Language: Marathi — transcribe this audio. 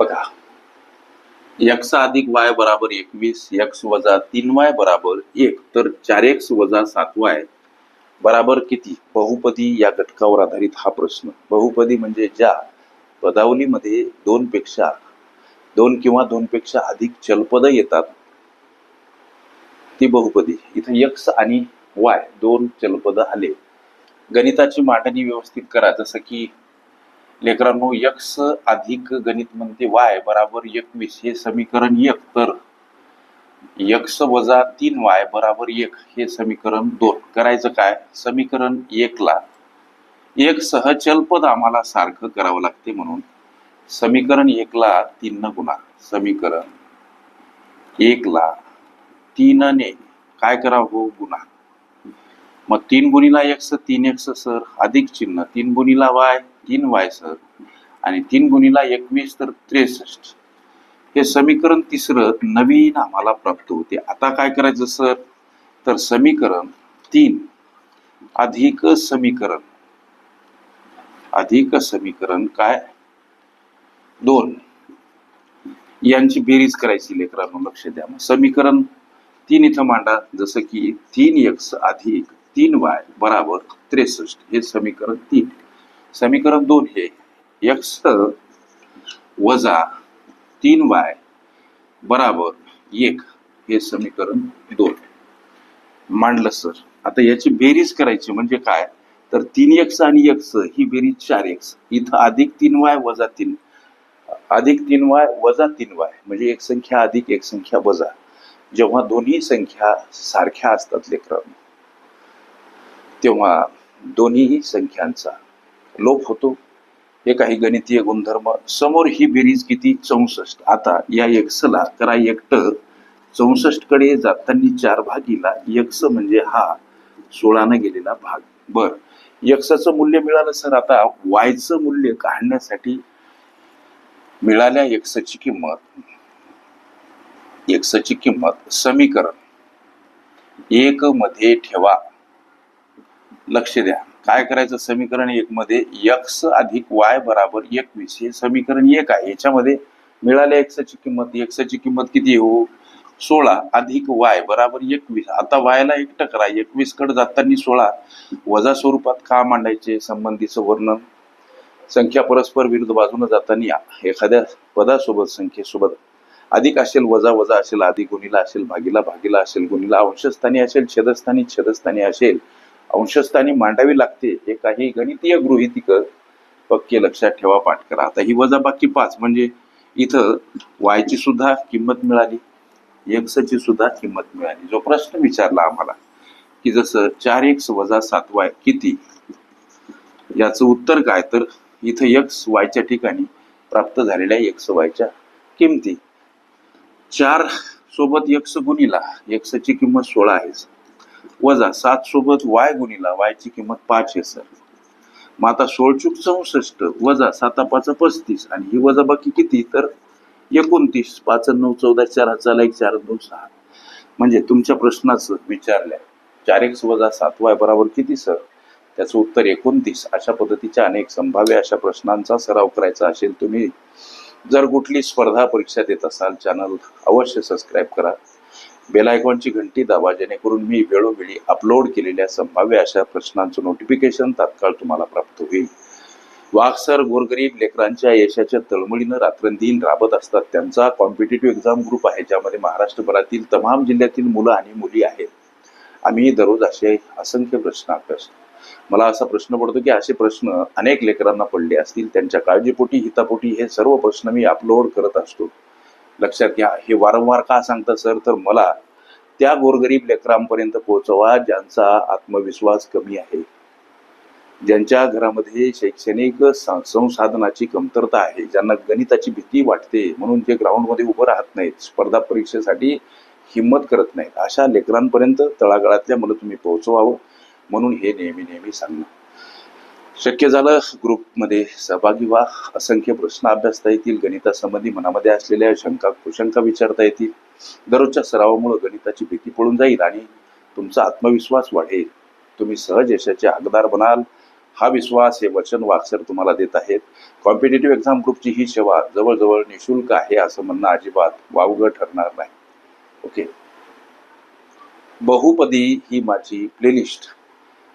बघा. एक्स अधिक वाय बराबर एकवीस एक्स वजा तीन वाय बराबर एक तर चार एक्स वजा सात वाय बराबर किती? बहुपदी या घटकावर आधारित हा प्रश्न. बहुपदी म्हणजे ज्या पदावलीमध्ये दोन पेक्षा दोन किंवा दोनपेक्षा अधिक चलपद येतात ती बहुपदी. इथं यक्ष आणि वाय दोन चलपद आले. गणिताची मांडणी व्यवस्थित करा. जसं की लेकरांनो यक्स अधिक गणित म्हणते वाय बराबर एकवीस हे समीकरण एक तर यक्ष वजा तीन वाय बराबर एक हे समीकरण दोन. करायचं काय? समीकरण एकला एक सहचलपद आम्हाला सारखं करावं लागते म्हणून समीकरण एकला तीन न गुणा. समीकरण एकला तीनने काय करावं? हो गुणा. मग तीन गुणीला एक्स तीन एक्स सर. अधिक चिन्ह तीन गुणीला वाय. तीन वाय सर. आणि तीन गुणीला एकवीस तर त्रेसष्ट. हे समीकरण तिसरं नवीन आम्हाला प्राप्त होते. आता काय करायचं सर? तर समीकरण तीन. अधिक समीकरण. अधिक समीकरण काय? दोन. यांची बेरीज करायची लेकरांनो लक्ष द्या. मग समीकरण तीन इथं मांडा. जसं की तीन एक्स अधिक तीन वाय बराबर त्रेसष्ट. हे समीकरण तीन. समीकरण दोन हे. एक्स वजा तीन वाय बराबर एक हे समीकरण दोन. मांडलं सर. आता याची बेरीज करायची म्हणजे काय? तर तीन एक्स आणि एक्स ही बेरीज चार एक्स इथं अधिक तीन वाय वजा तीन. अधिक तीन वाय वजा तीन वाय म्हणजे एक संख्या अधिक एक संख्या वजा. जेव्हा दोन्ही संख्या सारख्या असतात लेक्रम तेव्हा दोन्हीही संख्यांचा लोप होतो. हे काही गणितीय गुणधर्म. समोर ही बेरीज किती? चौसष्ट. आता या एक्सला करा एकट. चौसष्टकडे जाताना चार भागीला. एक्स म्हणजे हा सोळानं गेलेला भाग. बर. एक्सचं मूल्य मिळालं सर. आता वायचं मूल्य काढण्यासाठी मिळाल्या एक्सची किंमत. एक्सची किंमत समीकरण. एक मध्ये ठेवा. लक्ष द्या. काय करायचं? समीकरण एक मध्ये एक्स अधिक वाय बराबर एकवीस. हे समीकरण एक आहे. याच्यामध्ये मिळाल्या एक्सची किंमत एक्सची किंमत किती हो? सोळा अधिक वाय बराबर एकवीस. आता वायला एकटं करा एकवीसकडे जाताना सोळा. वजा स्वरूपात का मांडायचे? संबंधीचं वर्णन. संख्या परस्पर विरुद्ध बाजूने जाताना एखाद्या पदासोबत संख्येसोबत अधिक असेल वजा वजा असेल अधिक गुणीला असेल भागीला भागीला असेल गुणीला अंशस्थानी असेल छेदस्थानी छेदस्थानी असेल अंशस्थानी मांडावी लागते. हे काही गणितीय गृहितिक पक्के लक्षात ठेवा पाठ करा. आता ही वजाबाकी पाच म्हणजे इथं वायची सुद्धा किंमत मिळाली. एक्सची सुद्धा किंमत मिळाली. जो प्रश्न विचारला आम्हाला की जसं चार एक्स वजा सात वाय किती? याचं उत्तर काय? तर इथं एक्स वायच्या ठिकाणी प्राप्त झालेल्या एक्स वायच्या किमती. चार सोबत एक्स गुणीला एक्सची किंमत सोळा आहेच वजा सात सोबत वाय गुणीला वायची किंमत पाच आहे सर मग आता सोळचूक चौसष्ट वजा साता पाच पस्तीस आणि ही वजा बाकी किती? तर एकोणतीस पाच नऊ चौदा चार हजार एक चार दोन सहा. म्हणजे तुमच्या प्रश्नाचं विचारल्या. चार एक्स वजा सात वाय बराबर किती सर? त्याचं उत्तर एकोणतीस. अशा पद्धतीच्या अनेक संभाव्य अशा प्रश्नांचा सराव करायचा असेल तुम्ही जर कुठली स्पर्धा परीक्षा देत असाल चॅनल अवश्य सबस्क्राईब करा. बेल आयकॉनची घंटी दाबा जेणेकरून मी वेळोवेळी अपलोड केलेल्या संभाव्य अशा प्रश्नांचं नोटिफिकेशन तात्काळ तुम्हाला प्राप्त होईल. वाघसर गोरगरीब लेकरांच्या यशाच्या तळमळीनं रात्रंदिन राबत असतात. त्यांचा कॉम्पिटेटिव्ह एक्झाम ग्रुप आहे ज्यामध्ये महाराष्ट्रभरातील तमाम जिल्ह्यातील मुलं आणि मुली आहेत. आम्ही दररोज असे असंख्य प्रश्न अभ्यासतो मला असा प्रश्न पडतो की असे प्रश्न अनेक लेकरांना पडले असतील. त्यांच्या काळजीपोटी हितापोटी हे सर्व प्रश्न मी अपलोड करत असतो. लक्षात घ्या. हे वारंवार का सांगता सर? तर मला त्या गोरगरीब लेकरांपर्यंत पोहोचवा ज्यांचा आत्मविश्वास कमी आहे. ज्यांच्या घरामध्ये शैक्षणिक संसाधनाची कमतरता आहे ज्यांना गणिताची भीती वाटते म्हणून ते ग्राउंडमध्ये उभं राहत नाहीत स्पर्धा परीक्षेसाठी हिंमत करत नाहीत अशा लेकरांपर्यंत तळागाळातल्या मला तुम्ही पोहोचवावं म्हणून हे नेहमी नेहमी सांगणं. शक्य झालं ग्रुपमध्ये सहभागी व्हा. असंख्य प्रश्न अभ्यासता येतील गणितासंबंधी मनामध्ये असलेल्या शंका कुशंका विचारता येतील. दररोजच्या सरावामुळे गणिताची भीती पळून जाईल आणि तुमचा आत्मविश्वास वाढेल. तुम्ही सहज यशाचे हकदार बनाल. हा विश्वास हे वचन वाक्सर तुम्हाला देत आहेत. कॉम्पिटेटिव्ह एक्झाम ग्रुपची ही सेवा जवळजवळ निशुल्क आहे असं म्हणणं अजिबात वावगं ठरणार नाही. ओके. बहुपदी ही माझी प्लेलिस्ट.